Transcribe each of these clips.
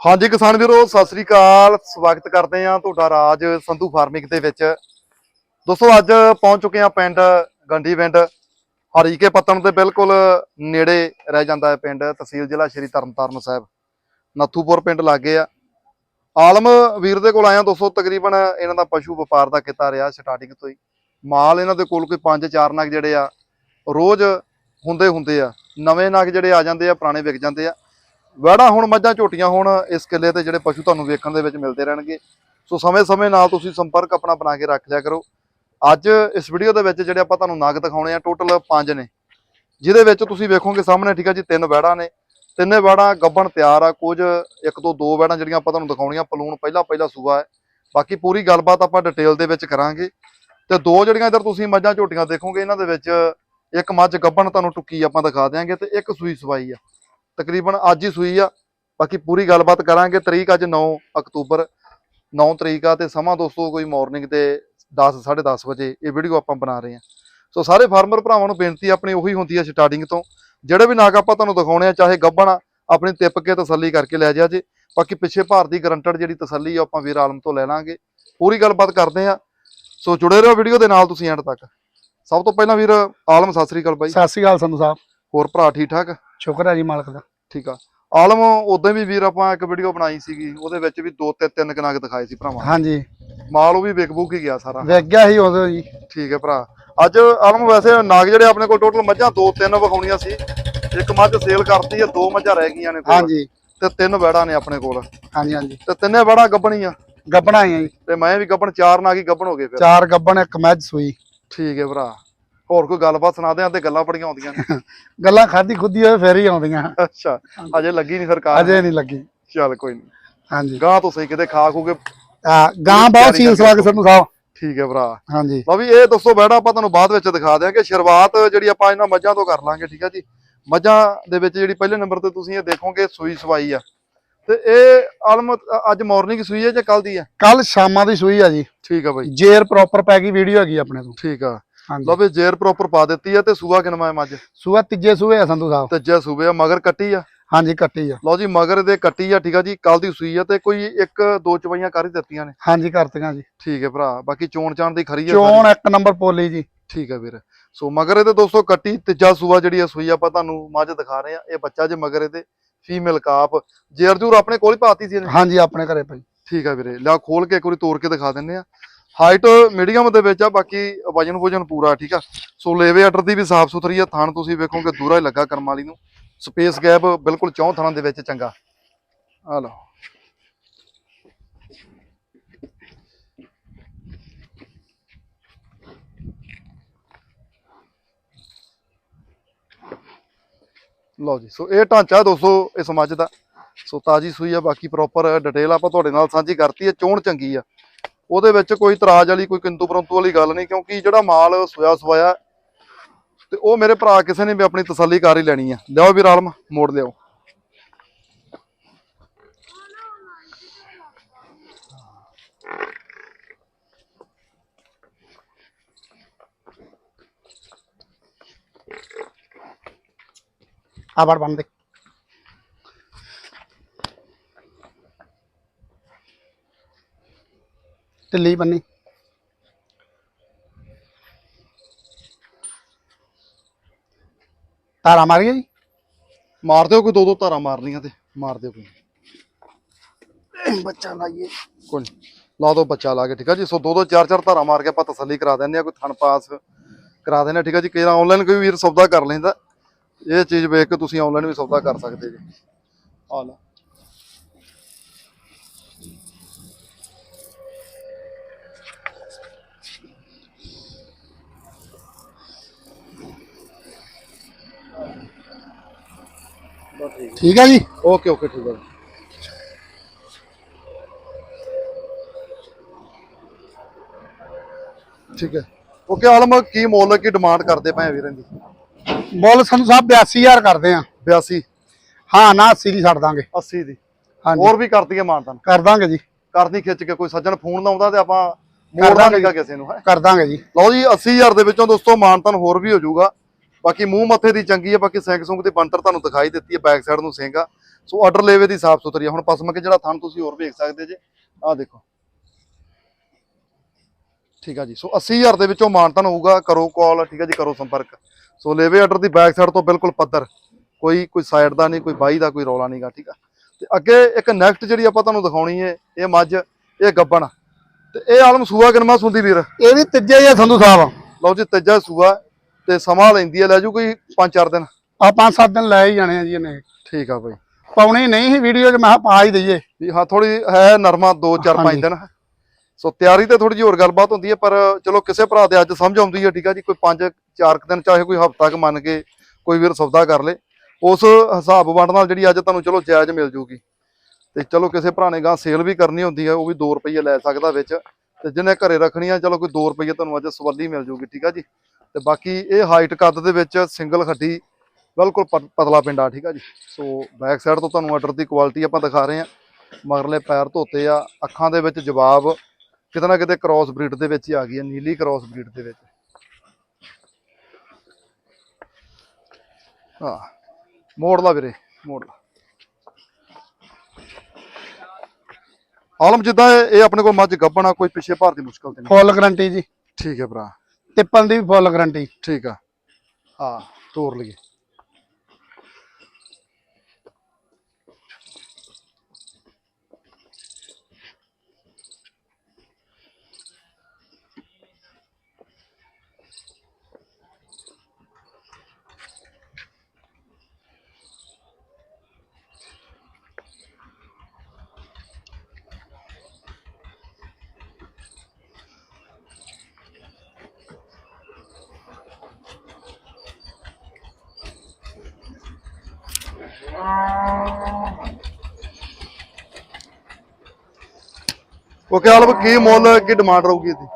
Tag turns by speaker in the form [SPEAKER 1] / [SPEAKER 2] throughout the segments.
[SPEAKER 1] ਹਾਂਜੀ ਕਿਸਾਨ ਵੀਰੋ, ਸਤਿ ਸ੍ਰੀ ਅਕਾਲ। ਸਵਾਗਤ ਕਰਦੇ ਹਾਂ ਤੁਹਾਡਾ ਰਾਜ ਸੰਧੂ ਫਾਰਮਿੰਗ ਦੇ ਵਿੱਚ। ਦੋਸਤੋ, ਅੱਜ ਪਹੁੰਚ ਚੁੱਕੇ ਹਾਂ ਪਿੰਡ ਗੰਡੀ ਪਿੰਡ ਹਰੀਕੇ ਪੱਤਣ ਦੇ ਬਿਲਕੁਲ ਨੇੜੇ ਰਹਿ ਜਾਂਦਾ ਹੈ ਪਿੰਡ, ਤਹਿਸੀਲ ਜ਼ਿਲ੍ਹਾ ਸ਼੍ਰੀ ਤਰਨਤਾਰਨ ਸਾਹਿਬ। ਨੱਥੂਪੁਰ ਪਿੰਡ ਲਾਗੇ ਆ। ਆਲਮ ਵੀਰ ਦੇ ਕੋਲ ਆਇਆ ਦੋਸਤੋ, ਤਕਰੀਬਨ ਇਹਨਾਂ ਦਾ ਪਸ਼ੂ ਵਪਾਰ ਦਾ ਕਿੱਤਾ ਰਿਹਾ ਸਟਾਰਟਿੰਗ ਤੋਂ ਹੀ। ਮਾਲ ਇਹਨਾਂ ਦੇ ਕੋਲ ਕੋਈ 5-4 ਨਗ ਜਿਹੜੇ ਆ, ਰੋਜ਼ ਹੁੰਦੇ ਹੁੰਦੇ ਆ। ਨਵੇਂ ਨਗ ਜਿਹੜੇ ਆ ਜਾਂਦੇ ਆ, ਪੁਰਾਣੇ ਵਿਕ ਜਾਂਦੇ ਆ। ਵੜਾ ਹੁਣ ਮੱਝਾਂ ਝੋਟੀਆਂ ਹੁਣ ਇਸ ਕਿੱਲੇ ਤੇ ਜਿਹੜੇ ਪਸ਼ੂ ਤੁਹਾਨੂੰ ਵੇਖਣ ਦੇ ਵਿੱਚ ਮਿਲਦੇ ਰਹਿਣਗੇ। ਸੋ ਸਮੇਂ-ਸਮੇਂ ਨਾਲ ਤੁਸੀਂ ਸੰਪਰਕ ਆਪਣਾ ਬਣਾ ਕੇ ਰੱਖ ਲਿਆ ਕਰੋ। ਅੱਜ ਇਸ ਵੀਡੀਓ ਦੇ ਵਿੱਚ ਜਿਹੜੇ ਆਪਾਂ ਤੁਹਾਨੂੰ ਨਗ ਦਿਖਾਉਣੇ ਆ, ਟੋਟਲ 5 ਨੇ। ਜਿਹਦੇ ਵਿੱਚ ਤੁਸੀਂ ਵੇਖੋਗੇ ਸਾਹਮਣੇ, ਠੀਕ ਆ ਜੀ, ਤਿੰਨ ਵੜਾ ਨੇ। ਤਿੰਨੇ ਵੜਾ ਗੱਬਣ ਤਿਆਰ ਆ, ਕੁਝ ਇੱਕ ਤੋਂ ਦੋ ਵੜਾਂ ਜਿਹੜੀਆਂ ਆਪਾਂ ਤੁਹਾਨੂੰ ਦਿਖਾਉਣੀਆਂ, ਪਲੂਣ ਪਹਿਲਾ ਪਹਿਲਾ ਸੂਆ ਹੈ। ਬਾਕੀ ਪੂਰੀ ਗੱਲਬਾਤ ਆਪਾਂ ਡਿਟੇਲ ਦੇ ਵਿੱਚ ਕਰਾਂਗੇ। ਤੇ ਦੋ ਜਿਹੜੀਆਂ ਇਧਰ ਤੁਸੀਂ ਮੱਝਾਂ ਝੋਟੀਆਂ ਦੇਖੋਗੇ, ਇਹਨਾਂ ਦੇ ਵਿੱਚ ਇੱਕ ਮੱਝ ਗੱਬਣ ਤੁਹਾਨੂੰ ਟੁੱਕੀ ਆਪਾਂ ਦਿਖਾ ਦਿਆਂਗੇ ਤੇ ਇੱਕ ਸੂਈ ਸਵਾਈ ਆ। ਤਕਰੀਬਨ ਅੱਜ ਹੀ ਸੂਈ ਆ। ਬਾਕੀ ਪੂਰੀ ਗੱਲਬਾਤ ਕਰਾਂਗੇ। ਤਰੀਕ ਅੱਜ 9 ਅਕਤੂਬਰ 9 ਤਰੀਕ ਆ ਤੇ ਸਮਾਂ ਦੋਸਤੋ ਕੋਈ ਮਾਰਨਿੰਗ ਦੇ 10 10:30 ਵਜੇ ਇਹ ਵੀਡੀਓ ਆਪਾਂ ਬਣਾ ਰਹੇ ਹਾਂ। ਸੋ ਸਾਰੇ ਫਾਰਮਰ ਭਰਾਵਾਂ ਨੂੰ ਬੇਨਤੀ ਆਪਣੀ ਉਹੀ ਹੁੰਦੀ ਹੈ ਸਟਾਰਟਿੰਗ ਤੋਂ। ਜਿਹੜੇ ਵੀ ਨਾਗ ਆਪਾਂ ਤੁਹਾਨੂੰ ਦਿਖਾਉਣੇ ਆ ਚਾਹੇ ਗੱਬਣ ਆ, ਆਪਣੀ ਟਿੱਪ ਕੇ ਤਸੱਲੀ ਕਰਕੇ ਲੈ ਜਾ ਜੇ। ਬਾਕੀ ਪਿੱਛੇ ਭਾਰ ਦੀ ਗਰੰਟਡ ਜਿਹੜੀ ਤਸੱਲੀ ਆ ਆਪਾਂ ਵੀਰ ਆਲਮ ਤੋਂ ਲੈ ਲਾਂਗੇ। ਪੂਰੀ ਗੱਲਬਾਤ ਕਰਦੇ ਆ ਸੋ ਜੁੜੇ ਰਹੋ ਵੀਡੀਓ ਦੇ ਨਾਲ ਤੁਸੀਂ ਐਂਡ ਤੱਕ। ਸਭ ਤੋਂ ਪਹਿਲਾਂ ਵੀਰ ਆਲਮ ਸਤਿ ਸ੍ਰੀ ਅਕਾਲ ਬਾਈ।
[SPEAKER 2] ਸਤਿ ਸ਼੍ਰੀ ਅਕਾਲ ਸੰਧੂ ਸਾਹਿਬ।
[SPEAKER 1] ਹੋਰ ਭਰਾ ਠੀਕ ਠਾਕ
[SPEAKER 2] ਸ਼ੁਕਰ ਹੈ ਜੀ ਮਾਲਕ ਦਾ।
[SPEAKER 1] ਠੀਕ ਆ। ਆਲਮ ਉਦੋਂ ਵੀ ਵੀਰ ਆਪਾਂ ਇੱਕ ਵੀਡੀਓ ਬਣਾਈ ਸੀਗੀ ਉਹਦੇ ਵਿੱਚ ਵੀ ਦੋ ਤੇ ਤਿੰਨ ਕਨਾਗ ਦਿਖਾਏ ਸੀ ਭਰਾਵਾਂ।
[SPEAKER 2] ਹਾਂਜੀ।
[SPEAKER 1] ਮਾਲ ਉਹ ਵੀ ਵਿਕ ਬੁਕ ਹੀ ਗਿਆ ਸਾਰਾ।
[SPEAKER 2] ਵੇਖ ਗਿਆ ਸੀ ਉਦੋਂ ਜੀ।
[SPEAKER 1] ਠੀਕ ਹੈ ਭਰਾ। ਅੱਜ ਆਲਮ ਵੈਸੇ ਨਾਗ ਜਿਹੜੇ ਆਪਣੇ ਕੋਲ ਟੋਟਲ ਮੱਝਾਂ ਦੋ ਤਿੰਨ ਵਿਖਾਉਣੀਆਂ ਸੀ। ਇੱਕ ਮੱਝ ਸੇਲ ਕਰਤੀ ਹੈ ਦੋ ਮੱਝਾਂ ਰਹਿ ਗਈਆਂ ਨੇ ਕੋਲ।
[SPEAKER 2] ਹਾਂਜੀ।
[SPEAKER 1] ਤੇ ਤਿੰਨ ਵੜਾ ਨੇ ਆਪਣੇ ਕੋਲ।
[SPEAKER 2] ਹਾਂਜੀ ਹਾਂਜੀ।
[SPEAKER 1] ਤੇ ਤਿੰਨੇ ਵੜਾ ਗੱਬਣੀਆਂ।
[SPEAKER 2] ਗੱਬਣਾ ਆਈਆਂ ਜੀ।
[SPEAKER 1] ਤੇ ਮੈਂ ਵੀ ਗੱਬਣ ਚਾਰ ਨਾਗ ਹੀ ਗੱਬਣ ਹੋ ਗਏ ਫਿਰ।
[SPEAKER 2] ਚਾਰ ਗੱਬਣ ਇੱਕ ਮੱਝ ਸੂਈ।
[SPEAKER 1] ਠੀਕ ਹੈ ਭਰਾ। ਹੋਰ ਕੋਈ ਗੱਲਬਾਤ ਸੁਣਾ ਦਿਆਂ ਤੇ ਗੱਲਾਂ ਬੜੀਆਂ ਆਉਂਦੀਆਂ ਨੇ।
[SPEAKER 2] ਗੱਲਾਂ ਖਾਦੀ ਖੁੱਦੀ ਹੋਏ ਫੇਰ ਹੀ ਆਉਂਦੀਆਂ।
[SPEAKER 1] ਅੱਛਾ ਅਜੇ ਲੱਗੀ ਨਹੀਂ ਸਰਕਾਰ
[SPEAKER 2] ਅਜੇ ਨਹੀਂ ਲੱਗੀ।
[SPEAKER 1] ਚੱਲ ਕੋਈ ਨਹੀਂ
[SPEAKER 2] ਹਾਂਜੀ।
[SPEAKER 1] ਗਾਂ ਤੋਂ ਸਹੀ ਕਿਤੇ ਖਾ ਖੂ ਕੇ
[SPEAKER 2] ਆ ਗਾਂ ਬਹੁਤ ਸੀਲ ਸਵਾ ਕੇ ਸੰਧੂ ਸਾਹਿਬ
[SPEAKER 1] ਠੀਕ ਹੈ ਭਰਾ।
[SPEAKER 2] ਹਾਂਜੀ।
[SPEAKER 1] ਲਓ ਵੀ ਇਹ ਦੋਸਤੋ ਬੈੜਾ ਆਪਾਂ ਤੁਹਾਨੂੰ ਬਾਅਦ ਵਿੱਚ ਦਿਖਾ ਦਿਆਂਗੇ। ਸ਼ੁਰੂਆਤ ਜਿਹੜੀ ਆਪਾਂ ਇਹਨਾਂ ਮੱਝਾਂ ਤੋਂ ਕਰ ਲਾਂਗੇ ਠੀਕ ਹੈ ਜੀ। ਮੱਝਾਂ ਦੇ ਵਿੱਚ ਜਿਹੜੀ ਪਹਿਲੇ ਨੰਬਰ ਤੇ ਤੁਸੀਂ ਇਹ ਦੇਖੋਗੇ ਸੂਈ ਸਵਾਈ ਆ। ਤੇ ਇਹ ਆਲਮ ਅੱਜ ਮਾਰਨਿੰਗ ਸੂਈ ਹੈ ਜਾਂ ਕੱਲ ਦੀ ਹੈ?
[SPEAKER 2] ਕੱਲ ਸ਼ਾਮਾਂ ਦੀ ਸੂਈ ਆ ਜੀ।
[SPEAKER 1] ਠੀਕ ਆ ਬਾਈ।
[SPEAKER 2] ਜੇਰ ਪ੍ਰੋਪਰ ਪੈ ਗਈ ਵੀਡੀਓ ਹੈਗੀ ਆਪਣੇ ਤੋਂ।
[SPEAKER 1] ਠੀਕ ਆ। ਲਓ ਵੀ ਜੇਰ ਪ੍ਰੋਪਰ ਪਾ ਦਿੱਤੀ ਆ ਤੇ ਸੂਆ ਕਿਨਮਾ ਹੈ ਮੱਝ?
[SPEAKER 2] ਸੂਆ ਤੀਜੇ ਸੂਏ ਆ ਸੰਧੂ ਸਾਹਿਬ।
[SPEAKER 1] ਤੀਜਾ ਸੂਬੇ ਆ ਮਗਰ ਕੱਟੀ ਆ?
[SPEAKER 2] ਹਾਂਜੀ ਕੱਟੀ ਆ।
[SPEAKER 1] ਲਓ ਜੀ ਮਗਰ ਦੇ ਕੱਟੀ ਆ ਠੀਕ ਆ ਜੀ ਕੱਲ ਦੀ ਸੂਈ ਆ ਤੇ ਕੋਈ ਇੱਕ ਦੋ ਚਵਾਈਆਂ ਕਰ ਹੀ ਦਿੱਤੀਆਂ ਨੇ।
[SPEAKER 2] ਹਾਂਜੀ ਕਰਤੀਆਂ ਜੀ।
[SPEAKER 1] ਠੀਕ ਹੈ ਭਰਾ ਬਾਕੀ ਚੋਣ ਚਾਣ ਦੀ ਖਰੀ ਆ
[SPEAKER 2] ਚੋਣ ਇੱਕ ਨੰਬਰ ਪੋਲੀ ਜੀ।
[SPEAKER 1] ਠੀਕ ਹੈ ਵੀਰ। ਸੋ ਮਗਰ ਇਹਦੇ ਦੋਸਤੋ ਕੱਟੀ ਤੀਜਾ ਸੂਆ ਜਿਹੜੀ ਆ ਸੂਈ ਆਪਾਂ ਤੁਹਾਨੂੰ ਮੱਝ ਦਿਖਾ ਰਹੇ ਆ। ਇਹ ਬੱਚਾ ਜੇ ਮਗਰ ਇਹਦੇ ਫੀਮੇਲ ਕਾਪ ਜੇਰਜੂਰ ਆਪਣੇ ਕੋਲ ਹੀ ਪਾਤੀ ਸੀ
[SPEAKER 2] ਹਾਂਜੀ ਆਪਣੇ ਘਰੇ ਪਈ
[SPEAKER 1] ਠੀਕ ਆ ਵੀਰੇ ਲਿਆ ਖੋਲ ਕੇ ਇੱਕ ਵਾਰੀ ਤੋੜ ਕੇ ਦਿਖਾ ਦਿੰਨੇ ਆ। ਹਾਈਟ ਮੀਡੀਅਮ ਦੇ ਵਿੱਚ ਆ, ਬਾਕੀ ਵਜਨ ਵਜਨ ਪੂਰਾ, ਠੀਕ ਆ? ਸੋ ਲੇਵੇ ਆਰਡਰ ਦੀ ਵੀ ਸਾਫ਼ ਸੁਥਰੀ ਆ ਥਾਣ ਤੁਸੀਂ ਵੇਖੋਗੇ, ਦੂਰਾ ਹੀ ਲੱਗਾ ਕਰਮ ਵਾਲੀ ਨੂੰ। ਸਪੇਸ ਗੈਪ ਬਿਲਕੁਲ ਚੌਂ ਥਣਾਂ ਦੇ ਵਿੱਚ ਚੰਗਾ। ਆ ਲਓ। ਲਓ ਜੀ ਸੋ ਇਹ ਢਾਂਚਾ ਦੋਸਤੋ, ਇਸ ਮੱਝ ਦਾ। ਸੋ ਤਾਜੀ ਸੂਈ ਆ, ਬਾਕੀ ਪ੍ਰੋਪਰ ਡਿਟੇਲ ਆਪਾਂ ਤੁਹਾਡੇ ਨਾਲ ਸਾਂਝੀ ਕਰਤੀ ਹੈ ਚੋਣ ਚੰਗੀ ਆ। ਉਹਦੇ ਵਿੱਚ ਕੋਈ ਤਰਾਜ ਵਾਲੀ, ਕੋਈ ਕਿੰਤੂ ਪਰੰਤੂ ਵਾਲੀ ਗੱਲ ਨਹੀਂ, ਕਿਉਂਕਿ ਜਿਹੜਾ ਮਾਲ ਸੋਇਆ ਸਵਾਇਆ ਤੇ ਉਹ ਮੇਰੇ ਭਰਾ ਕਿਸੇ ਨੇ ਵੀ ਆਪਣੀ ਤਸੱਲੀ ਕਰ ਹੀ ਲੈਣੀ ਆ। ਲਿਆਓ ਵੀ ਆਲਮ, ਮੋੜ ਲਿਆਓ।
[SPEAKER 2] ਆ ਬੜ ਬੰਦ ਢਿੱਲੀ ਬੰਨੀ। ਤਾਰਾ ਮਾਰ ਗਿਆ ਜੀ?
[SPEAKER 1] ਮਾਰ ਦਿਓ ਕੋਈ ਦੋ ਦੋ ਧਾਰਾਂ ਮਾਰਨੀਆਂ ਤੇ ਮਾਰ ਦਿਓ ਕੋਈ।
[SPEAKER 2] ਬੱਚਾ ਲਾਈਏ।
[SPEAKER 1] ਕੋਈ। ਲਾ ਦੋ ਬੱਚਾ ਲਾ ਕੇ ਠੀਕ ਆ ਜੀ? ਸੋ ਦੋ ਦੋ ਚਾਰ ਚਾਰ ਧਾਰਾਂ ਮਾਰ ਕੇ ਆਪਾਂ ਤਸੱਲੀ ਕਰਾ ਦਿੰਦੇ ਆ ਕੋਈ ਥਣ ਪਾਸ ਕਰਾ ਦਿੰਦੇ ਆ ਠੀਕ ਆ ਜੀ? ਕਿਹੜਾ ਆਨਲਾਈਨ ਕੋਈ ਵੀਰ ਸੌਦਾ ਕਰ ਲੈਂਦਾ। ਇਹ ਚੀਜ਼ ਵੇਖ ਕੇ ਤੁਸੀਂ ਆਨਲਾਈਨ ਵੀ ਸੌਦਾ ਕਰ ਸਕਦੇ ਜੀ। ਆ ਲਓ। ਬਸ ਠੀਕ
[SPEAKER 2] ਠੀਕ ਹੈ ਜੀ?
[SPEAKER 1] ਓਕੇ ਓਕੇ ਠੀਕ ਹੈ ਜੀ। ਠੀਕ ਹੈ ਓਕੇ ਆਲਮ ਕੀ ਮੁੱਲ ਕੀ ਡਿਮਾਂਡ ਕਰਦੇ ਪਏ ਆ ਵੀਰਾਂ ਦੀ
[SPEAKER 2] ਮੁੱਲ ਸਾਨੂੰ ਸਾਹਿਬ 82000 ਕਰਦੇ ਆ।
[SPEAKER 1] 82
[SPEAKER 2] ਹਾਂ ਨਾ 80 ਦੀ ਛੱਡ ਦਾਂਗੇ।
[SPEAKER 1] 80 ਦੀ।
[SPEAKER 2] ਹਾਂਜੀ।
[SPEAKER 1] ਹੋਰ ਵੀ ਕਰ ਦਈਏ ਮਾਨਤਨ
[SPEAKER 2] ਕਰ ਦਾਂਗੇ ਜੀ।
[SPEAKER 1] ਕਰਦੀ ਖਿੱਚ ਕੇ ਕੋਈ ਸੱਜਣ ਫੋਨ ਲਾਉਂਦਾ ਤੇ ਆਪਾਂ
[SPEAKER 2] ਕਰ
[SPEAKER 1] ਮੋੜਦਾ
[SPEAKER 2] ਦਾਂਗੇ
[SPEAKER 1] ਨਹੀਂਗਾ ਕਿਸੇ ਨੂੰ ਹੈ?
[SPEAKER 2] ਕਰ ਦਾਂਗੇ ਜੀ।
[SPEAKER 1] ਲਓ ਜੀ 80000 ਦੇ ਵਿੱਚੋਂ ਦੋਸਤੋ ਮਾਨਤਨ ਹੋਰ ਵੀ ਹੋ ਜਾਊਗਾ। ਬਾਕੀ ਮੂੰਹ ਮੱਥੇ ਦੀ ਚੰਗੀ ਹੈ ਬਾਕੀ ਸਿੰਘ ਸੁੰਗ ਦੀ ਬੰਤਰ ਤੁਹਾਨੂੰ ਦਿਖਾਈ ਦਿੱਤੀ ਹੈ ਬੈਕ ਸਾਈਡ ਨੂੰ ਸਿੰਘ। ਆ ਸੋ ਆਰਡਰ ਲੇਵੇ ਦੀ ਸਾਫ਼ ਸੁਥਰੀ ਆ। ਹੁਣ ਪਸਮ ਕੇ ਜਿਹੜਾ ਥਣ ਤੁਸੀਂ ਹੋਰ ਵੇਖ ਸਕਦੇ ਜੇ ਆਹ ਦੇਖੋ। ਠੀਕ ਆ ਜੀ। ਸੋ 80000 ਦੇ ਵਿੱਚੋਂ ਮਾਨਤਨ ਹੋਊਗਾ ਕਰੋ ਕਾਲ ਠੀਕ ਆ ਜੀ ਕਰੋ ਸੰਪਰਕ। ਸੋ ਲੇਵੇ ਆਰਡਰ ਦੀ ਬੈਕ ਸਾਈਡ ਤੋਂ ਬਿਲਕੁਲ ਪੱਧਰ। ਕੋਈ ਕੋਈ ਸਾਈਡ ਦਾ ਨਹੀਂ ਕੋਈ ਬਾਈ ਦਾ ਕੋਈ ਰੌਲਾ ਨਹੀਂਗਾ ਠੀਕ ਆ। ਤੇ ਅੱਗੇ ਇੱਕ ਨੈਕਸਟ ਜਿਹੜੀ ਆਪਾਂ ਤੁਹਾਨੂੰ ਦਿਖਾਉਣੀ ਹੈ ਇਹ ਮੱਝ ਇਹ ਗੱਬਣ। ਤੇ ਇਹ ਆਲਮ ਸੂਆ ਕਿਨਮਾ ਸੁੰਦੀ ਵੀਰ?
[SPEAKER 2] ਇਹ ਵੀ ਤੀਜੇ ਹੀ ਆ ਸੰਧੂ ਸਾਹਿਬ।
[SPEAKER 1] ਲਓ ਜੀ ਤੀਜਾ ਸੂਆ। ਤੇ ਸਮਾਂ ਲੈਂਦੀ ਹੈ ਲੈ ਜੂ ਕੋਈ 5-4 ਦਿਨ?
[SPEAKER 2] ਆ ਪੰਜ ਸੱਤ ਦਿਨ ਲੈ ਹੀ ਜਾਣੇ ਆ ਜੀ ਇਹਨੇ।
[SPEAKER 1] ਠੀਕ ਆ ਬਾਈ।
[SPEAKER 2] ਪਾਉਣੀ ਨਹੀਂ ਸੀ ਵੀਡੀਓ 'ਚ ਮੈਂ ਕਿਹਾ ਪਾ ਹੀ ਦਈਏ।
[SPEAKER 1] ਵੀ ਹਾਂ ਥੋੜੀ ਹੈ ਨਰਮਾ 2-4-5
[SPEAKER 2] ਹਾਂਜੀ।
[SPEAKER 1] ਦਿਨ। ਸੋ ਤਿਆਰੀ ਤੇ ਥੋੜੀ ਜਿਹੀ ਹੋਰ ਗੱਲਬਾਤ ਹੁੰਦੀ ਹੈ ਪਰ ਚਲੋ ਕਿਸੇ ਭਰਾ ਦੇ ਅੱਜ ਸਮਝ ਆਉਂਦੀ ਹੈ ਠੀਕ ਆ ਜੀ ਕੋਈ 5-4 ਦਿਨ ਚਾਹੇ ਕੋਈ ਹਫ਼ਤਾ ਕ ਮੰਨ ਕੇ ਕੋਈ ਵੀਰ ਸੌਦਾ ਕਰ ਲੇ। ਉਸ ਹਿਸਾਬ ਵੰਡ ਨਾਲ ਜਿਹੜੀ ਅੱਜ ਤੁਹਾਨੂੰ ਚਲੋ ਜਾਇਜ਼ ਮਿਲ ਜੂਗੀ। ਤੇ ਚਲੋ ਕਿਸੇ ਭਰਾ ਨੇ ਗਾਂ ਸੇਲ ਵੀ ਕਰਨੀ ਹੁੰਦੀ ਹੈ ਉਹ ਵੀ 2 ਰੁਪਏ ਲੈ ਸਕਦਾ ਵਿੱਚ। ਤੇ ਜਿਹਨੇ ਘਰੇ ਰੱਖਣੀ ਆ ਚਲੋ ਕੋਈ 2 ਰੁਪਏ ਤੁਹਾਨੂੰ ਅੱਜ ਸਵੱਲੀ ਮਿਲ ਜੂਗੀ ਠੀਕ ਆ ਜੀ। ਤੇ ਬਾਕੀ ਇਹ ਹਾਈਟ ਕੱਦ ਦੇ ਵਿੱਚ ਸਿੰਗਲ ਖੱਡੀ ਬਿਲਕੁਲ ਪਤਲਾ ਪਿੰਡਾ ਠੀਕ ਆ ਜੀ। ਸੋ ਬੈਕ ਸਾਈਡ ਤੋਂ ਤੁਹਾਨੂੰ ਆਰਡਰ ਦੀ ਕੁਆਲਿਟੀ ਆਪਾਂ ਦਿਖਾ ਰਹੇ ਹਾਂ। ਮਗਰਲੇ ਪੈਰ ਧੋਤੇ ਆ ਅੱਖਾਂ ਦੇ ਵਿੱਚ ਜਵਾਬ ਕਿਤੇ ਨਾ ਕਿਤੇ ਕ੍ਰਾਸ ਬਰੀਡ ਦੇ ਵਿੱਚ ਹੀ ਆ ਗਈ ਹੈ ਨੀਲੀ ਕ੍ਰਾਸ ਬਰੀਡ ਦੇ ਵਿੱਚ। ਹਾਂ ਮੋੜ ਲਾ ਵੀਰੇ ਮੋੜ ਲਾ ਆਲਮ ਜਿੱਦਾਂ ਇਹ ਇਹ ਆਪਣੇ ਕੋਲ ਮੱਝ ਗੱਭਣਾ ਕੋਈ ਪਿੱਛੇ ਭਾਰ ਦੀ ਮੁਸ਼ਕਲ ਤੇ ਨਹੀਂ।
[SPEAKER 2] ਫੁੱਲ ਗਰੰਟੀ ਜੀ।
[SPEAKER 1] ਠੀਕ ਹੈ ਭਰਾ।
[SPEAKER 2] ਟਿੱਪਣ ਦੀ ਵੀ ਫੁੱਲ ਗਰੰਟੀ
[SPEAKER 1] ਠੀਕ ਆ। ਹਾਂ ਤੋਰ ਲਈਏ। ਓਕੇ ਆਲਮ ਕੀ ਮੁੱਲ ਕੀ ਡਿਮਾਂਡ ਰਹੂਗੀ ਇਹਦੀ?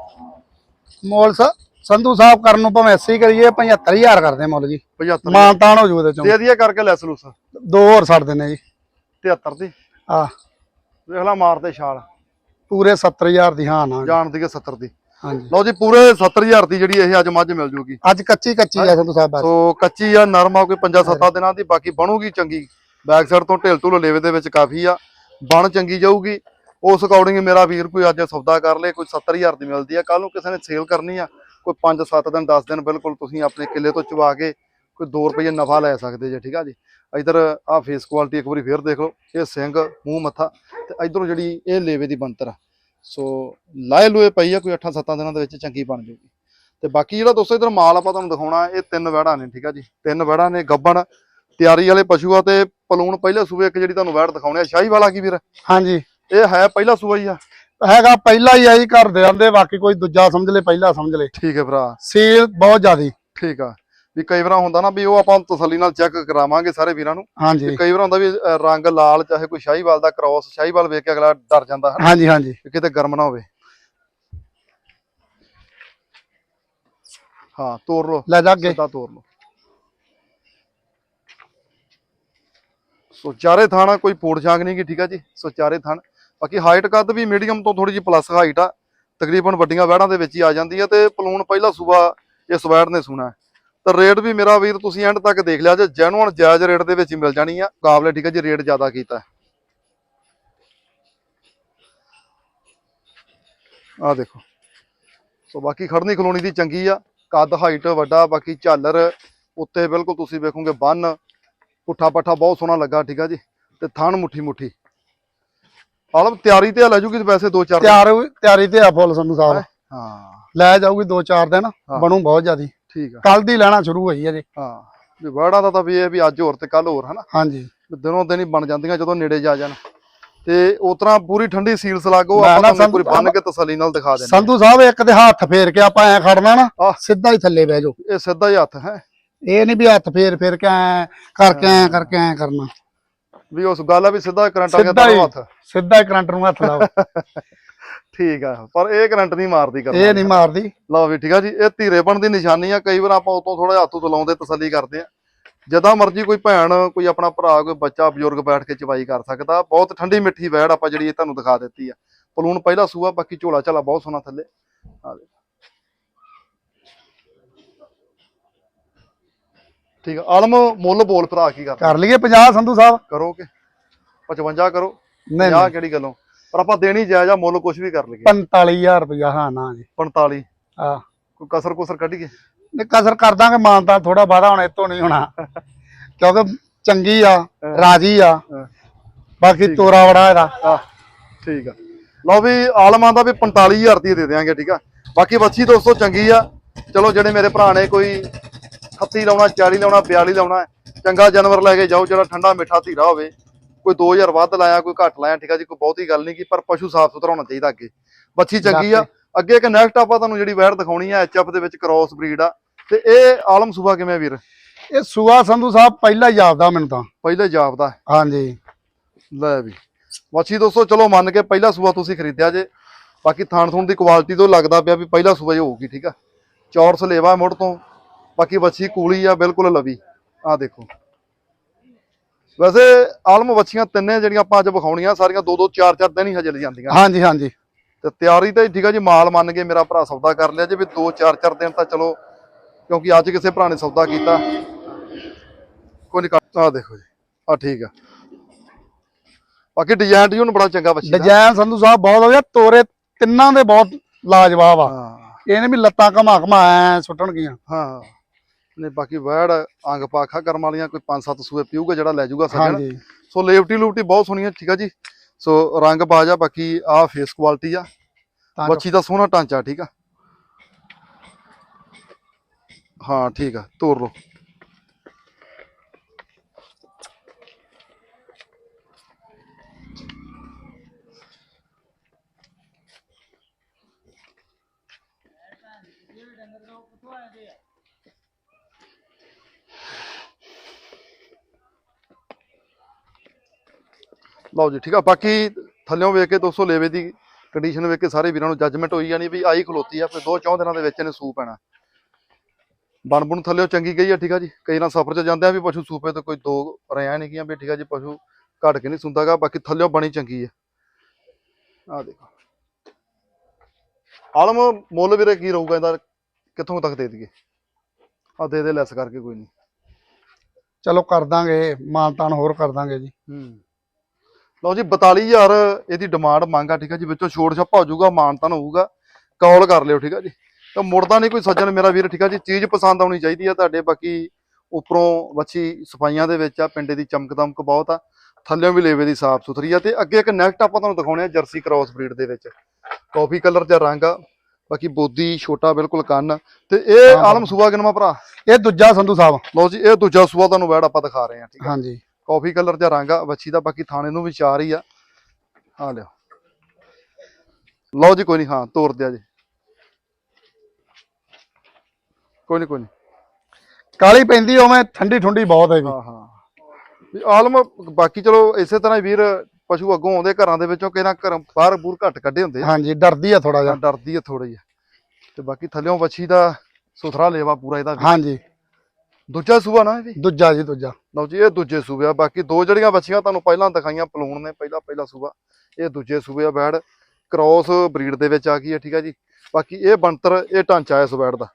[SPEAKER 2] ਮੋਲ ਸ- ਸੰਧੂ ਸਾਹਿਬ ਕਰਨ ਨੂੰ ਭਾਵੇਂ 80 ਕਰੀਏ 75000 ਕਰਦੇ ਮੁੱਲ ਜੀ।
[SPEAKER 1] 75
[SPEAKER 2] ਮਾਨਤਾਨ ਹੋ ਜੂ ਉਹਦੇ ਚੋਂ।
[SPEAKER 1] ਦੇ ਦਈਏ ਕਰਕੇ ਲੈਸ ਲੂਸ
[SPEAKER 2] ਦੋ ਹੋਰ ਛੱਡ ਦਿੰਨੇ ਜੀ।
[SPEAKER 1] 73 ਦੀ।
[SPEAKER 2] ਆ।
[SPEAKER 1] ਵੇਖ ਲਾ ਮਾਰਦੇ ਛਾਲ।
[SPEAKER 2] ਪੂਰੇ 70000 ਦੀ ਹਾਂ ਨਾ
[SPEAKER 1] ਜਾਣ ਦੀ 70 ਦੀ।
[SPEAKER 2] ਹਾਂਜੀ।
[SPEAKER 1] ਲਓ ਜੀ ਪੂਰੇ 70000 ਦੀ ਜਿਹੜੀ ਇਹ ਅੱਜ ਮੱਝ ਮਿਲ ਜੂਗੀ।
[SPEAKER 2] ਅੱਜ ਕੱਚੀ ਕੱਚੀ ਆ ਸੰਧੂ ਸਾਹਿਬ ਬਸ।
[SPEAKER 1] ਸੋ ਕੱਚੀ ਆ ਨਰਮ ਆ ਕੋਈ 5-7 ਦਿਨਾਂ ਦੀ ਬਾਕੀ ਬਣੂਗੀ ਚੰਗੀ। ਬੈਕ ਸਾਈਡ ਤੋਂ ਢਿੱਲ ਢੁੱਲ ਲੇਵੇ ਦੇ ਵਿੱਚ ਕਾਫੀ ਆ। ਬਣ ਚੰਗੀ ਜਾਊਗੀ। ਉਸ ਅਕੋਰਡਿੰਗ ਮੇਰਾ ਵੀਰ ਕੋਈ ਅੱਜ ਸੌਦਾ ਕਰ ਲੇ, ਕੋਈ 70000 ਦੀ ਮਿਲਦੀ ਆ ਕੱਲ ਨੂੰ ਕਿਸੇ ਨੇ ਸੇਲ ਕਰਨੀ ਆ, ਕੋਈ 5-7 ਦਿਨ 10 ਦਿਨ ਬਿਲਕੁਲ ਤੁਸੀਂ ਆਪਣੇ ਕਿੱਲੇ ਤੋਂ ਚਵਾ ਕੇ ਕੋਈ 2 ਰੁਪਏ ਨਫਾ ਲੈ ਸਕਦੇ ਜੇ, ਠੀਕ ਆ ਜੀ? ਇਧਰ ਆ ਫੇਸ ਕੁਆਲਿਟੀ ਇੱਕ ਵਾਰੀ ਫੇਰ ਦੇਖ ਲਓ, ਇਹ ਸਿੰਘ, ਮੂੰਹ, ਮੱਥਾ ਤੇ ਇਧਰੋਂ ਜਿਹੜੀ ਇਹ ਲੇਵੇ ਦੀ ਬਣਤਰ ਆ। ਸੋ ਲਾਏ ਲੂਏ ਪਈ ਆ, ਕੋਈ 8-7 ਦਿਨਾਂ ਦੇ ਵਿੱਚ ਚੰਗੀ ਬਣ ਜੂਗੀ। ਤੇ ਬਾਕੀ ਜਿਹੜਾ ਦੋਸਤੋ ਇਧਰ ਮਾਲ ਆਪਾਂ ਤੁਹਾਨੂੰ ਦਿਖਾਉਣਾ, ਇਹ ਤਿੰਨ ਵਹਿੜਾਂ ਨੇ, ਠੀਕ ਆ ਜੀ? ਤਿੰਨ ਵਹਿੜਾਂ ਨੇ, ਗੱਬਣ, ਤਿਆਰੀ ਵਾਲੇ ਪਸ਼ੂ ਆ ਤੇ ਪਲੂਣ ਪਹਿਲੇ ਸੂਬੇ ਇੱਕ ਜਿਹੜੀ ਤੁਹਾਨੂੰ ਵੈੜ ਦਿਖਾਉਣੇ ਆ ਸ਼ਾਹੀ ਵਾਲਾ ਕੀ ਵੀਰ?
[SPEAKER 2] ਹਾਂਜੀ।
[SPEAKER 1] ਇਹ ਹੈ ਪਹਿਲਾ ਸੂਆ ਹੀ ਆ।
[SPEAKER 2] ਹੈਗਾ ਪਹਿਲਾ ਹੀ ਆ ਜੀ ਘਰ ਦੇ ਆਂਦੇ ਬਾਕੀ ਕੋਈ ਦੂਜਾ ਸਮਝ ਲੈ ਪਹਿਲਾ ਸਮਝ ਲੈ।
[SPEAKER 1] ਠੀਕ ਹੈ ਭਰਾ।
[SPEAKER 2] ਸੇਲ ਬਹੁਤ ਜ਼ਿਆਦੀ।
[SPEAKER 1] ਠੀਕ ਆ। ਵੀ ਕਈ ਵਾਰ ਹੁੰਦਾ ਨਾ ਵੀ ਉਹ ਆਪਾਂ ਤਸੱਲੀ ਨਾਲ ਚੈੱਕ ਕਰਾਵਾਂਗੇ ਸਾਰੇ ਵੀਰਾਂ ਨੂੰ।
[SPEAKER 2] ਹਾਂਜੀ।
[SPEAKER 1] ਕਈ ਵਾਰ ਹੁੰਦਾ ਵੀ ਰੰਗ ਲਾਲ ਚਾਹੇ ਕੋਈ ਸ਼ਾਹੀਵਾਲ ਦਾ ਕ੍ਰਾਸ ਸ਼ਾਹੀਵਾਲ ਵੇਖ ਕੇ ਅਗਲਾ ਡਰ ਜਾਂਦਾ ਹੈ
[SPEAKER 2] ਹਾਂਜੀ ਹਾਂਜੀ।
[SPEAKER 1] ਕਿ ਕਿਤੇ ਗਰਮ ਨਾ ਹੋਵੇ। ਹਾਂ ਤੋੜ ਲਓ।
[SPEAKER 2] ਲੈ ਜਾ ਅੱਗੇ।
[SPEAKER 1] ਸਿੱਧਾ ਤੋੜ ਲਓ। ਸੋ ਚਾਰੇ ਥਾਣਾ ਕੋਈ ਪੋੜ ਛਾਂਗ ਨਹੀਂ ਗੀ ਠੀਕ ਆ ਜੀ? ਸੋ ਚਾਰੇ ਥਣ ਬਾਕੀ ਹਾਈਟ ਕੱਦ ਵੀ ਮੀਡੀਅਮ ਤੋਂ ਥੋੜੀ ਜਿਹੀ ਪਲੱਸ ਹਾਈਟ ਆ। ਤਕਰੀਬਨ ਵੱਡੀਆਂ ਵਹਿੜਾਂ ਦੇ ਵਿੱਚ ਹੀ ਆ ਜਾਂਦੀ ਹੈ ਤੇ ਪਲੂਣ ਪਹਿਲਾ ਸੂਬਾ ਇਸ ਵਹਿੜ ਨੇ ਸੁਣਾ। ਤਾਂ ਰੇਟ ਵੀ ਮੇਰਾ ਵੀਰ ਤੁਸੀਂ ਐਂਡ ਤੱਕ ਦੇਖ ਲਿਆ ਜੇ ਜੈਨੂਅਨ ਜਾਇਜ਼ ਰੇਟ ਦੇ ਵਿੱਚ ਹੀ ਮਿਲ ਜਾਣੀ ਆ। ਕਾਬਲੇ ਠੀਕ ਹੈ ਜੀ ਰੇਟ ਜ਼ਿਆਦਾ ਕੀਤਾ। ਆ ਦੇਖੋ। ਸੋ ਬਾਕੀ ਖੜਨੀ ਖਲੋਣੀ ਦੀ ਚੰਗੀ ਆ। ਕੱਦ ਹਾਈਟ ਵੱਡਾ, ਬਾਕੀ ਝਾਲਰ ਉੱਤੇ ਬਿਲਕੁਲ ਤੁਸੀਂ ਵੇਖੋਗੇ ਬੰਨ। ਪੁੱਠਾ ਪੱਠਾ ਬਹੁਤ ਸੋਹਣਾ ਲੱਗਾ ਠੀਕ ਆ ਜੀ। ਤੇ ਥਣ ਮੁੱਠੀ ਮੁੱਠੀ। ਆਲਮ ਤਿਆਰੀ ਤੇ ਆ ਲੈ ਜੂਗੀ ਵੈਸੇ 2-4
[SPEAKER 2] ਤਿਆਰ ਤਿਆਰੀ ਤੇ ਆ ਫੁੱਲ ਸੰਧੂ ਸਾਹਿਬ
[SPEAKER 1] ਹਾਂ?
[SPEAKER 2] ਲੈ ਜਾਊਗੀ 2-4 ਦਿਨ। ਬਣੂ ਬਹੁਤ ਜ਼ਿਆਦੀ।
[SPEAKER 1] ਠੀਕ ਆ।
[SPEAKER 2] ਕੱਲ ਦੀ ਲੈਣਾ ਸ਼ੁਰੂ ਹੋਈ ਹੈ ਜੀ।
[SPEAKER 1] ਹਾਂ। ਵੀ ਵੜਾ ਦਾ ਤਾਂ ਵੀ ਇਹ ਵੀ ਅੱਜ ਹੋਰ ਤੇ ਕੱਲ ਹੋਰ ਹਨਾ?
[SPEAKER 2] ਹਾਂਜੀ।
[SPEAKER 1] ਦਿਨੋਂ ਦਿਨ ਹੀ ਬਣ ਜਾਂਦੀਆਂ ਜਦੋਂ ਨੇੜੇ ਜਾ ਜਾਣ। ਤੇ ਉਸ ਤਰ੍ਹਾਂ ਪੂਰੀ ਠੰਡੀ ਸੀਲਸ ਲੱਗੋ ਆਪਾਂ ਤੁਹਾਨੂੰ ਪੂਰੀ ਬੰਨ ਕੇ ਤਸੱਲੀ ਨਾਲ ਦਿਖਾ ਦੇਣੀ
[SPEAKER 2] ਸੰਧੂ ਸਾਹਿਬ ਇੱਕ ਦੇ ਹੱਥ ਫੇਰ ਕੇ ਆਪਾਂ ਐ ਖੜਨਾ ਨਾ। ਸਿੱਧਾ ਹੀ ਥੱਲੇ ਬਹਿ ਜਾਓ।
[SPEAKER 1] ਇਹ ਸਿੱਧਾ ਹੀ ਹੱਥ ਹੈ?
[SPEAKER 2] ਇਹ ਨਹੀਂ ਵੀ ਹੱਥ ਫੇਰ ਫੇਰ ਕੇ ਐ ਕਰਕੇ ਐ ਕਰਕੇ ਐ ਕਰਨਾ।
[SPEAKER 1] ਵੀ ਉਸ ਗੱਲ ਆ ਵੀ ਸਿੱਧਾ ਕਰੰਟ ਆ ਗਿਆ
[SPEAKER 2] ਸਿੱਧਾ ਹੀ
[SPEAKER 1] ਹੱਥ।
[SPEAKER 2] ਸਿੱਧਾ ਹੀ ਕਰੰਟ ਨੂੰ ਹੱਥ ਲਾਓ।
[SPEAKER 1] ਠੀਕ ਆ ਪਰ ਇਹ ਕਰੰਟ ਨਹੀਂ ਮਾਰਦੀ ਕਰਨਾ।
[SPEAKER 2] ਇਹ ਨਹੀਂ ਮਾਰਦੀ।
[SPEAKER 1] ਲਓ ਵੀ ਠੀਕ ਆ ਜੀ ਇਹ ਧੀਰੇਪਣ ਦੀ ਨਿਸ਼ਾਨੀ ਆ ਕਈ ਵਾਰ ਆਪਾਂ ਉਤੋਂ ਥੋੜਾ ਹੱਥ ਤੋਂ ਲਾਉਂਦੇ ਤਸੱਲੀ ਕਰਦੇ ਆ। ਜਦਾਂ ਮਰਜ਼ੀ ਕੋਈ ਭੈਣ ਕੋਈ ਆਪਣਾ ਭਰਾ ਕੋਈ ਬੱਚਾ ਬਜ਼ੁਰਗ ਬੈਠ ਕੇ ਚਵਾਈ ਕਰ ਸਕਦਾ। ਬਹੁਤ ਠੰਡੀ ਮਿੱਠੀ ਵੈੜ ਆਪਾਂ ਜਿਹੜੀ ਇਹ ਤੁਹਾਨੂੰ ਦਿਖਾ ਦਿੱਤੀ ਆ। ਪਲੂਣ ਪਹਿਲਾ ਸੂਆ ਬਾਕੀ ਝੋਲਾ ਝਾਲਾ ਬਹੁਤ ਸੋਹਣਾ ਥੱਲੇ। ਆ ਦੇ ਠੀਕ ਆ ਆਲਮ ਮੁੱਲ ਬੋਲ ਭਰਾ ਕੀ ਕਰ
[SPEAKER 2] ਕਰ ਲਈਏ 50 ਸੰਧੂ ਸਾਹਿਬ।
[SPEAKER 1] ਕਰੋਗੇ 55 ਕਰੋ
[SPEAKER 2] ਨਹੀਂ
[SPEAKER 1] 50 ਕਿਹੜੀ ਗੱਲੋਂ? ਪਰ ਆਪਾਂ ਦੇਣੀ ਜਾਇਜ਼ ਆ ਮੁੱਲ ਕੁਝ ਵੀ ਕਰ ਲਈਏ।
[SPEAKER 2] 45000 ਰੁਪਇਆ ਹਾਂ ਨਾ ਜੀ।
[SPEAKER 1] 45
[SPEAKER 2] ਆ
[SPEAKER 1] ਕੋਈ ਕਸਰ ਕੁਸਰ ਕੱਢੀਏ
[SPEAKER 2] ਨੇ ਕਸਰ ਕਰ ਦਾਂਗੇ ਮਾਨਤਾ ਥੋੜਾ ਵਾਧਾ ਹੁਣ ਇਤੋਂ ਨਹੀਂ ਹੋਣਾ। ਕਿਉਂਕਿ ਚੰਗੀ ਆ ਰਾਜੀ ਆ। ਬਾਕੀ ਤੋਰਾ ਬੜਾ ਇਹਦਾ।
[SPEAKER 1] ਠੀਕ ਆ। ਲਓ ਵੀ ਆਲਮਾਂ ਦਾ ਵੀ 45000 ਦੀ ਦੇ ਦਿਆਂਗੇ ਠੀਕ ਆ? ਬਾਕੀ ਬੱਚੀ ਦੋਸਤੋ ਚੰਗੀ ਆ। ਚਲੋ ਜਿਹੜੇ ਮੇਰੇ ਭਰਾ ਨੇ ਕੋਈ 38 ਲਾਉਣਾ 40 ਲਾਉਣਾ 42 ਲਾਉਣਾ ਚੰਗਾ ਜਾਨਵਰ ਲੈ ਕੇ ਜਾਓ ਜਿਹੜਾ ਠੰਡਾ ਮਿੱਠਾ ਧੀਰਾ ਹੋਵੇ। ਕੋਈ 2000 ਵੱਧ ਲਾਇਆ ਕੋਈ ਘੱਟ ਲਾਇਆ ਠੀਕ ਆ ਜੀ ਕੋਈ ਬਹੁਤੀ ਗੱਲ ਨਹੀਂ ਕੀ ਪਰ ਪਸ਼ੂ ਸਾਫ਼ ਸੁਥਰਾ ਹੋਣਾ ਚਾਹੀਦਾ ਅੱਗੇ। ਬੱਚੀ ਚੰਗੀ ਆ। ਅੱਗੇ ਇੱਕ ਨੈਕਸਟ ਆਪਾਂ ਤੁਹਾਨੂੰ ਜਿਹੜੀ ਵੈਰ ਦਿਖਾਉਣੀ ਆ ਐਚਐਫ ਦੇ ਵਿੱਚ ਕ੍ਰਾਸ ਬਰੀਡ ਆ। ਤੇ ਇਹ ਆਲਮ ਸੂਬਾ ਕਿਵੇਂ ਵੀਰ?
[SPEAKER 2] ਇਹ ਸੂਆ ਸੰਧੂ ਸਾਹਿਬ ਪਹਿਲਾਂ ਹੀ ਆਪਦਾ ਮੈਨੂੰ ਤਾਂ।
[SPEAKER 1] ਪਹਿਲੇ ਜਾਪਦਾ।
[SPEAKER 2] ਹਾਂਜੀ।
[SPEAKER 1] ਲੈ ਵੀ। ਵਾਛੀ ਦੋਸਤੋ ਚਲੋ ਮੰਨ ਕੇ ਪਹਿਲਾ ਸੂਆ ਤੁਸੀਂ ਖਰੀਦਿਆ ਜੇ। ਬਾਕੀ ਥਾਣ ਥੂਣ ਦੀ ਕੁਆਲਿਟੀ ਤੋਂ ਲੱਗਦਾ ਪਿਆ ਵੀ ਪਹਿਲਾ ਸੂਆ ਹੀ ਹੋਊਗੀ ਠੀਕ ਆ। ਚੌਰ ਸਲੇਵਾ ਮੁੜ ਤੋਂ। ਬਾਕੀ ਵੱਛੀ ਕੂਲੀ ਆ ਬਿਲਕੁਲ ਲਵੀ। ਆ ਦੇਖੋ। ਵੈਸੇ ਆਲਮ ਵੱਛੀਆਂ ਤਿੰਨੇ ਜਿਹੜੀਆਂ ਆਪਾਂ ਅੱਜ ਵਿਖਾਉਣੀਆਂ ਸਾਰੀਆਂ ਦੋ ਦੋ ਚਾਰ ਚਾਰ ਦਿਨ ਹੀ ਹਜੇ ਲੈ ਜਾਂਦੀਆਂ।
[SPEAKER 2] ਹਾਂਜੀ ਹਾਂਜੀ।
[SPEAKER 1] ਤੇ ਤਿਆਰੀ ਤਾਂ ਠੀਕ ਆ ਜੀ ਮਾਲ ਮੰਨ ਕੇ ਮੇਰਾ ਭਰਾ ਸੌਦਾ ਕਰ ਲਿਆ ਜੇ ਵੀ ਦੋ ਚਾਰ ਚਾਰ ਦਿਨ ਤਾਂ ਚਲੋ ਕਿਉਂਕਿ ਅੱਜ ਕਿਸੇ ਭਰਾ ਨੇ ਸੌਦਾ ਕੀਤਾ। ਕੋਈ ਨਹੀਂ ਆ ਦੇਖੋ ਜੀ ਆ ਠੀਕ ਆ। ਬਾਕੀ ਡਿਜ਼ਾਈਨ ਡਿਜ਼ਾਈਨ ਬੜਾ ਚੰਗਾ ਬੱਚੀ
[SPEAKER 2] ਡਿਜ਼ਾਈਨ ਸੰਧੂ ਸਾਹਿਬ ਬਹੁਤ ਵਧੀਆ ਤੋਰੇ ਤਿੰਨਾਂ ਦੇ ਬਹੁਤ ਲਾਜਵਾਬ ਆ। ਇਹਨੇ ਵੀ ਲੱਤਾਂ ਘਮਾ ਘਮਾ ਐ ਸੁੱਟਣਗੀਆਂ।
[SPEAKER 1] ਹਾਂ। ਨੇ ਬਾਕੀ ਵੈੜ ਅੰਗ ਪਾਖਾ ਕਰਮ ਵਾਲੀਆਂ ਕੋਈ 5-7 ਸੂਏ ਪੀਊਗਾ ਜਿਹੜਾ ਲੈ ਜਾਊਗਾ ਸੱਜਣ।
[SPEAKER 2] ਹਾਂਜੀ।
[SPEAKER 1] ਸੋ ਲੇਵਟੀ ਲੂਵਟੀ ਬਹੁਤ ਸੋਹਣੀ ਹੈ ਠੀਕ ਆ ਜੀ। ਸੋ ਰੰਗ ਬਾਜ ਬਾਕੀ ਆ ਫੇਸ ਕੁਆਲਿਟੀ ਆ। ਬੱਚੀ ਦਾ ਸੋਹਣਾ ਢਾਂਚਾ ਠੀਕ ਆ। ਹਾਂ ਠੀਕ ਆ ਤੋਰ ਲਓ। ਲਓ ਜੀ ਠੀਕ ਆ। ਬਾਕੀ ਥੱਲਿਓਂ ਵੇਖ ਕੇ ਦੋਸਤੋ ਲੇਵੇ ਦੀ ਕੰਡੀਸ਼ਨ ਵੇਖ ਕੇ ਸਾਰੇ ਵੀਰਾਂ ਨੂੰ ਜੱਜਮੈਂਟ ਹੋਈ ਜਾਣੀ ਵੀ ਆਈ ਖਲੋਤੀ ਆ ਕੋਈ ਦੋ ਚੌਂ ਦਿਨਾਂ ਦੇ ਵਿੱਚ ਇਹਨੇ ਸੂ ਪੈਣਾ। ਬਣ ਬੁਣ ਥੱਲਿਓਂ ਚੰਗੀ ਗਈ ਆ ਠੀਕ ਆ ਜੀ। ਕਈ ਨਾ ਸਫ਼ਰ 'ਚ ਜਾਂਦੇ ਆ ਵੀ ਪਸ਼ੂ ਸੂਪੇ ਤੇ ਕੋਈ ਦੋ ਰਿਆਂ ਨਹੀਂ ਗੀਆਂ ਵੀ ਠੀਕ ਆ ਜੀ ਪਸ਼ੂ ਘਟ ਕੇ ਨਹੀਂ ਸੁੰਦਾਗਾ ਬਾਕੀ ਥੱਲਿਓਂ ਬਣੀ ਚੰਗੀ ਆ। ਆ ਦੇਖੋ। ਆਲਮ ਮੁੱਲ ਵੀਰੇ ਕੀ ਰਹੂਗਾ ਇਹਦਾ? ਕਿੱਥੋਂ ਤੱਕ ਦੇ ਦਈਏ? ਆ ਦੇ ਦੇ ਲੈਸ ਕਰਕੇ ਕੋਈ ਨਹੀਂ
[SPEAKER 2] ਚਲੋ ਕਰ ਦਾਂਗੇ ਮਾਨਤਾਨ ਹੋਰ ਕਰ ਦਾਂਗੇ ਜੀ।
[SPEAKER 1] ਹੂੰ। ਲਓ ਜੀ 42000 ਇਹਦੀ ਡਿਮਾਂਡ ਮੰਗ ਆ ਠੀਕ ਆ ਜੀ ਵਿੱਚੋਂ ਛੋੜ ਛੱਪਾ ਹੋ ਜਾਊਗਾ ਮਾਨਤਨ ਹੋਊਗਾ ਕਾਲ ਕਰ ਲਿਓ ਠੀਕ ਆ ਜੀ। ਤਾਂ ਮੁੜਦਾ ਨਹੀਂ ਕੋਈ ਸੱਜਣ ਮੇਰਾ ਵੀਰ ਠੀਕ ਆ ਜੀ ਚੀਜ਼ ਪਸੰਦ ਆਉਣੀ ਚਾਹੀਦੀ ਆ ਤੁਹਾਡੇ ਬਾਕੀ ਉੱਪਰੋਂ ਵੱਛੀ ਸਫਾਈਆਂ ਦੇ ਵਿੱਚ ਆ ਪਿੰਡੇ ਦੀ ਚਮਕ ਦਮਕ ਬਹੁਤ ਆ ਥੱਲਿਓਂ ਵੀ ਲੇਵੇ ਦੀ ਸਾਫ਼ ਸੁਥਰੀ ਆ ਤੇ ਅੱਗੇ ਇੱਕ ਨੈਕਸਟ ਆਪਾਂ ਤੁਹਾਨੂੰ ਦਿਖਾਉਣੇ ਆ ਜਰਸੀ ਕ੍ਰਾਸ ਬਰੀਡ ਦੇ ਵਿੱਚ। ਕਾਫੀ ਕਲਰ ਚ ਰੰਗ ਆ ਬਾਕੀ ਬੋਦੀ ਛੋਟਾ ਬਿਲਕੁਲ ਕੰਨ। ਤੇ ਇਹ
[SPEAKER 2] ਹਾਂ।
[SPEAKER 1] ਆਲਮ ਸੂਆ ਕਿਨਵਾ ਭਰਾ?
[SPEAKER 2] ਇਹ ਦੂਜਾ ਸੰਧੂ ਸਾਹਿਬ।
[SPEAKER 1] ਲਓ ਜੀ ਇਹ ਦੂਜਾ ਸੂਆ ਤੁਹਾਨੂੰ ਵੈੜ ਆਪਾਂ ਦਿਖਾ ਰਹੇ ਆ ਠੀਕ ਆ।
[SPEAKER 2] ਹਾਂਜੀ।
[SPEAKER 1] ਕਾਫੀ ਕਲਰ ਦਾ ਰੰਗ ਆ ਵੱਛੀ ਦਾ ਬਾਕੀ ਥਾਣੇ ਨੂੰ ਵੀ ਚਾਰ ਹੀ ਆ। ਆ ਲਿਓ ਲਓ ਜੀ ਕੋਈ ਨਹੀਂ ਹਾਂ ਤੋਰ ਦਿਆ ਜੀ। ਕੋਈ ਨਹੀਂ ਕੋਈ ਨਹੀਂ
[SPEAKER 2] ਕਾਲੀ ਪੈਂਦੀ ਉਵੇਂ ਠੰਡੀ ਠੁੰਡੀ ਬਹੁਤ ਹੈ ਵੀ
[SPEAKER 1] ਹਾਂ ਹਾਂ। ਵੀ ਆਲਮ ਬਾਕੀ ਚਲੋ ਇਸੇ ਤਰ੍ਹਾਂ ਹੀ ਵੀਰ ਪਸ਼ੂ ਅੱਗੋਂ ਆਉਂਦੇ ਘਰਾਂ ਦੇ ਵਿੱਚੋਂ ਕਿਹਨਾਂ ਘਰ ਬਾਹਰ ਬੂਰ ਘੱਟ ਕੱਢੇ ਹੁੰਦੇ ਆ।
[SPEAKER 2] ਹਾਂਜੀ ਡਰਦੀ ਆ ਥੋੜਾ ਜਿਹਾ।
[SPEAKER 1] ਡਰਦੀ ਆ ਥੋੜਾ ਜਿਹਾ। ਤੇ ਬਾਕੀ ਥੱਲਿਓਂ ਵੱਛੀ ਦਾ ਸੁਥਰਾ ਲੇਵਾ ਪੂਰਾ ਇਹਦਾ।
[SPEAKER 2] ਹਾਂਜੀ।
[SPEAKER 1] ਦੂਜਾ ਸੂਆ ਨਾ ਇਹ ਵੀ?
[SPEAKER 2] ਦੂਜਾ ਜੀ ਦੂਜਾ।
[SPEAKER 1] ਲਓ ਜੀ ਇਹ ਦੂਜੇ ਸੂਬੇ ਆ। ਬਾਕੀ ਦੋ ਜਿਹੜੀਆਂ ਬੱਚੀਆਂ ਤੁਹਾਨੂੰ ਪਹਿਲਾਂ ਦਿਖਾਈਆਂ ਪਲੂਣ ਨੇ ਪਹਿਲਾ ਪਹਿਲਾ ਸੂਬਾ। ਇਹ ਦੂਜੇ ਸੂਬੇ ਆ ਬੈੜ ਕ੍ਰਾਸ ਬਰੀਡ ਦੇ ਵਿੱਚ ਆ ਗਈ ਹੈ ਠੀਕ ਹੈ ਜੀ। ਬਾਕੀ ਇਹ ਬਣਤਰ ਇਹ ਢਾਂਚਾ ਹੈ ਇਸ ਬੈੜ ਦਾ।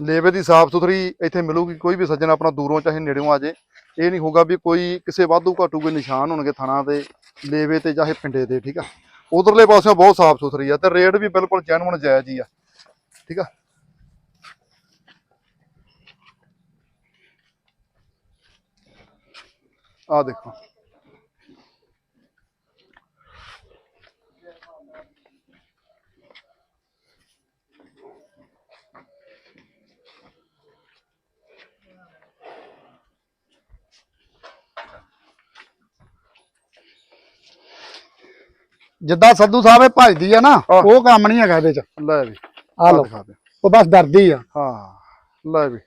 [SPEAKER 1] ਲੇਵੇ ਦੀ ਸਾਫ਼ ਸੁਥਰੀ ਇੱਥੇ ਮਿਲੂਗੀ ਕੋਈ ਵੀ ਸੱਜਣ ਆਪਣਾ ਦੂਰੋਂ ਚਾਹੇ ਨੇੜਿਓਂ ਆ ਜੇ। ਇਹ ਨਹੀਂ ਹੋਗਾ ਵੀ ਕੋਈ ਕਿਸੇ ਵਾਧੂ ਘਾਟੂ ਕੋਈ ਨਿਸ਼ਾਨ ਹੋਣਗੇ ਥਣਾ ਦੇ ਲੇਵੇ ਤੇ ਚਾਹੇ ਪਿੰਡੇ ਤੇ ਠੀਕ ਆ। ਉਧਰਲੇ ਪਾਸਿਓਂ ਬਹੁਤ ਸਾਫ਼ ਸੁਥਰੀ ਆ ਤੇ ਰੇਟ ਵੀ ਬਿਲਕੁਲ ਜੈਨੂਨ ਜਾਇਜ਼ ਹੀ ਆ ਠੀਕ ਆ। ਆ ਦੇਖੋ।
[SPEAKER 2] ਜਿੱਦਾਂ ਸੰਧੂ ਸਾਹਿਬ ਇਹ ਭਜਦੀ ਆ ਨਾ। ਉਹ ਕੰਮ ਨਹੀਂ ਹੈਗਾ ਇਹਦੇ ਚ।
[SPEAKER 1] ਲੈ ਵੀ।
[SPEAKER 2] ਆ ਲਓ। ਉਹ ਬਸ ਡਰਦੀ ਆ।
[SPEAKER 1] ਹਾਂ ਲੈ ਵੀ।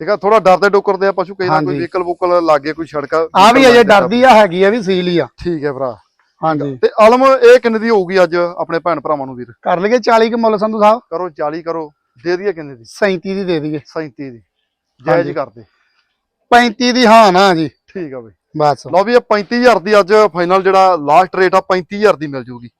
[SPEAKER 1] ਠੀਕ ਆ ਥੋੜਾ ਡਰਦੇ ਡੁਕਰਦੇ ਆ ਪਸ਼ੂ ਕਈ ਨਾ ਕੋਈ। ਵਹੀਕਲ ਵੂਕਲ ਲਾਗੇ ਕੋਈ ਸੜਕਾ
[SPEAKER 2] ਆ ਵੀ ਅਜੇ ਡਰਦੀ ਆ ਹੈਗੀ ਆ ਵੀ ਸੀਲ ਹੀ ਆ।
[SPEAKER 1] ਠੀਕ ਹੈ ਭਰਾ।
[SPEAKER 2] ਹਾਂਜੀ।
[SPEAKER 1] ਤੇ ਆਲਮ ਇਹ ਕਿੰਨੇ ਦੀ ਹੋਊਗੀ ਅੱਜ ਆਪਣੇ ਭੈਣ ਭਰਾਵਾਂ ਨੂੰ ਵੀਰ?
[SPEAKER 2] ਕਰ ਲਈਏ 40 ਕੁ ਮੁੱਲ ਸੰਧੂ ਸਾਹਿਬ?
[SPEAKER 1] ਕਰੋ 40 ਕਰੋ। ਦੇ ਦਈਏ ਕਿੰਨੇ ਦੀ?
[SPEAKER 2] 37 ਦੀ ਦੇ ਦਈਏ।
[SPEAKER 1] 37 ਦੀ। ਜਾਇਜ਼ ਕਰਦੇ
[SPEAKER 2] 35 ਦੀ। ਹਾਂ ਨਾ ਜੀ।
[SPEAKER 1] ਠੀਕ ਆ ਬਈ।
[SPEAKER 2] ਬਸ।
[SPEAKER 1] ਲਓ ਵੀ ਇਹ 35000 ਦੀ ਅੱਜ ਫਾਈਨਲ ਜਿਹੜਾ ਲਾਸਟ ਰੇਟ ਆ 35000 ਦੀ ਮਿਲ ਜੂਗੀ।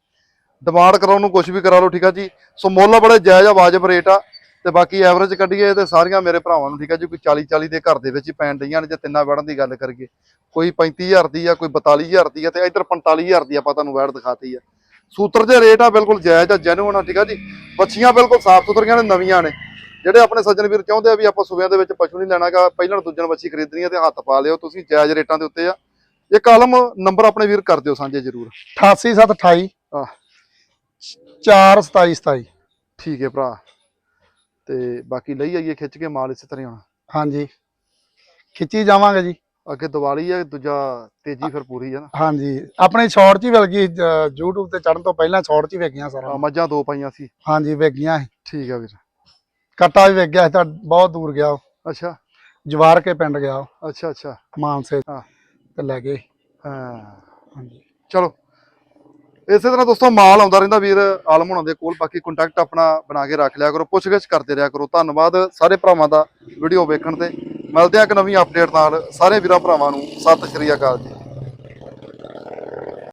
[SPEAKER 1] ਡਿਮਾਂਡ ਕਰਾਉਣ ਨੂੰ ਕੁਝ ਵੀ ਕਰਾ ਲਓ ਠੀਕ ਆ ਜੀ। ਸੋ ਮੁੱਲ ਬੜੇ ਜਾਇਜ਼ ਆ ਵਾਜਬ ਰੇਟ ਆ। ਤੇ ਬਾਕੀ ਐਵਰੇਜ ਕੱਢੀਏ ਤੇ ਸਾਰੀਆਂ ਮੇਰੇ ਭਰਾਵਾਂ ਨੂੰ ਠੀਕ ਹੈ ਜੀ ਕੋਈ 40 40 ਦੇ ਘਰ ਦੇ ਵਿੱਚ ਹੀ ਪੈਣ ਡਈਆਂ ਨੇ ਜੇ ਤਿੰਨਾਂ ਵੜਨ ਦੀ ਗੱਲ ਕਰੀਏ। ਕੋਈ 35000 ਦੀ ਆ ਕੋਈ 42000 ਦੀ ਆ ਤੇ ਇੱਧਰ 45000 ਦੀ ਆਪਾਂ ਤੁਹਾਨੂੰ ਵੈੜ ਦਿਖਾਤੀ ਆ। ਸੂਤਰ ਦੇ ਰੇਟ ਆ ਬਿਲਕੁਲ ਜਾਇਜ਼ ਆ ਜੈਨੂਨ ਆ ਠੀਕ ਆ ਜੀ। ਬੱਚੀਆਂ ਬਿਲਕੁਲ ਸਾਫ਼ ਸੁਥਰੀਆਂ ਨੇ ਨਵੀਆਂ ਨੇ। ਜਿਹੜੇ ਆਪਣੇ ਸੱਜਣ ਵੀਰ ਚਾਹੁੰਦੇ ਆ ਵੀ ਆਪਾਂ ਸੂਬਿਆਂ ਦੇ ਵਿੱਚ ਪਸ਼ੂ ਨਹੀਂ ਲੈਣਾਗਾ ਪਹਿਲਾਂ ਦੂਜਣ ਬੱਚੀ ਖਰੀਦਣੀ ਆ ਤੇ ਹੱਥ ਪਾ ਲਿਓ ਤੁਸੀਂ ਜਾਇਜ਼ ਰੇਟਾਂ ਦੇ ਉੱਤੇ ਆ। ਇਹ ਕਾਲਮ ਨੰਬਰ ਆਪਣੇ ਵੀਰ ਕਰ ਦਿਓ ਸਾਂਝੇ ਜ਼ਰੂਰ।
[SPEAKER 2] 88728
[SPEAKER 1] ਆਹ।
[SPEAKER 2] 42727
[SPEAKER 1] ਠੀਕ ਹੈ ਭਰਾ। ਤੇ ਬਾਕੀ ਲਈ ਆਈਏ ਖਿੱਚ ਕੇ ਮਾਲ ਇਸੇ ਤਰ੍ਹਾਂ ਹੀ ਹੋਣਾ
[SPEAKER 2] ਹਾਂਜੀ। ਖਿੱਚੀ ਜਾਵਾਂਗੇ ਜੀ।
[SPEAKER 1] ਅੱਗੇ ਦੀਵਾਲੀ ਹੈ ਦੂਜਾ ਤੇਜ਼ੀ ਫਿਰ ਪੂਰੀ ਹੈ ਨਾ।
[SPEAKER 2] ਹਾਂਜੀ। ਆਪਣੇ ਸ਼ਾਰਟ 'ਚ ਹੀ ਮਿਲ ਗਈ YouTube ਤੇ ਚੜਨ ਤੋਂ ਪਹਿਲਾਂ ਸ਼ਾਰਟ 'ਚ ਹੀ ਵੇਖੀਆਂ ਸਾਰਾ
[SPEAKER 1] ਮੱਝਾਂ ਦੋ ਪਾਈਆਂ ਸੀ।
[SPEAKER 2] ਹਾਂਜੀ ਵੇਖੀਆਂ।
[SPEAKER 1] ਠੀਕ ਆ ਵੀਰ।
[SPEAKER 2] ਕੱਟਾ ਵੀ ਵੇਖ ਗਿਆ ਸੀ ਤਾਂ ਬਹੁਤ ਦੂਰ ਗਿਆ ਉਹ।
[SPEAKER 1] ਅੱਛਾ।
[SPEAKER 2] ਜਵਾਰ ਕੇ ਪਿੰਡ ਗਿਆ ਉਹ,
[SPEAKER 1] ਅੱਛਾ ਅੱਛਾ।
[SPEAKER 2] ਮਾਨਸੇ
[SPEAKER 1] ਹਾਂ।
[SPEAKER 2] ਤੇ ਲੈ ਗਏ।
[SPEAKER 1] ਹਾਂ।
[SPEAKER 2] ਹਾਂਜੀ।
[SPEAKER 1] ਚਲੋ। ਇਸੇ ਤਰ੍ਹਾਂ ਦੋਸਤੋ ਮਾਲ ਆਉਂਦਾ ਰਹਿੰਦਾ ਵੀਰ, ਆਲਮ ਹੋਣਾ ਦੇ ਕੋਲ, ਬਾਕੀ ਕੰਟੈਕਟ ਆਪਣਾ ਬਣਾ ਕੇ ਰੱਖ ਲਿਆ ਕਰੋ, ਪੁੱਛਗਿੱਛ ਕਰਦੇ ਰਿਹਾ ਕਰੋ। ਧੰਨਵਾਦ ਸਾਰੇ ਭਰਾਵਾਂ ਦਾ ਵੀਡੀਓ ਵੇਖਣ ਤੇ। ਮਿਲਦੇ ਆ ਇੱਕ ਨਵੀਂ ਅਪਡੇਟ ਨਾਲ। ਸਾਰੇ ਵੀਰਾਂ ਭਰਾਵਾਂ ਨੂੰ ਸਤਿ ਸ਼੍ਰੀ ਅਕਾਲ ਜੀ।